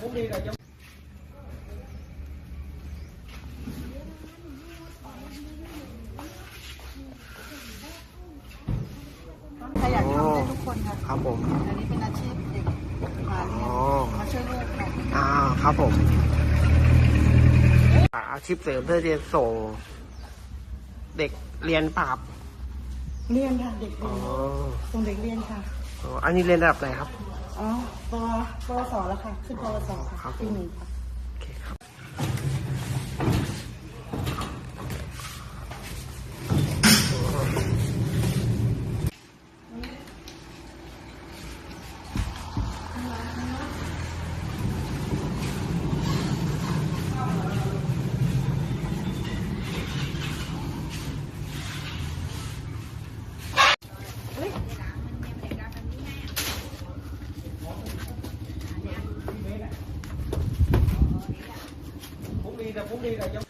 cũng đi là giống ใครอยากทำได้ทุกคนค่ะครับผมอันนี้เป็นอาชีพเด็กมาเรียอ๋นอมาช่วยลูกค่ะอ่าครับผมอ่าอาชีพเสริมเพื่อที่จะส่งเด็กเรียนปราบเรียนค่ะเด็กอ๋เรีอยนส่งเด็กเรียนค่ะอ๋ออันนี้เรียนระดับไหนครับ อ๋อปปวสแล้วค่ะ ขึ้นปวสครัค่ะบผมปีหนึ่งค่ะ đi là muốn đi là giống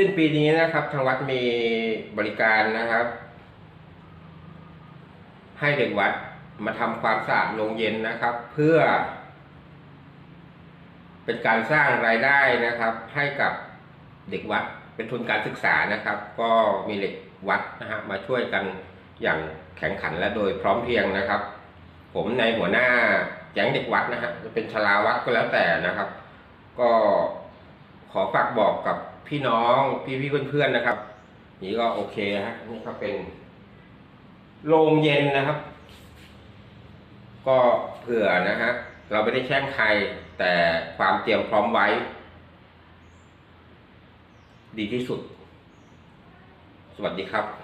สิ้นปีนี้นะครับ ทางวัดมีบริการนะครับ ให้เด็กวัดมาทำความสะอาดโรงเย็นนะครับ เพื่อ เป็นการสร้างรายได้นะครับ ให้กับเด็กวัดเป็นทุนการศึกษานะครับ ก็มีเด็กวัดนะฮะมาช่วยกันอย่างแข่งขันและโดยพร้อมเพรียงนะครับ ผมในหัวหน้าแก๊งเด็กวัดนะฮะจะเป็นชลาวัดก็แล้วแต่นะครับ ก็ อฝากบอกกับพี่น้องพี่พี่เพื่อนๆนะครับ นี่ก็โอเคฮะนี่ก็เป็นโรงเย็นนะครับ ก็เผื่อนะฮะเราไม่ได้แช่งใครแต่ความเตรียมพร้อมไว้ ดีที่สุด สวัสดีครับ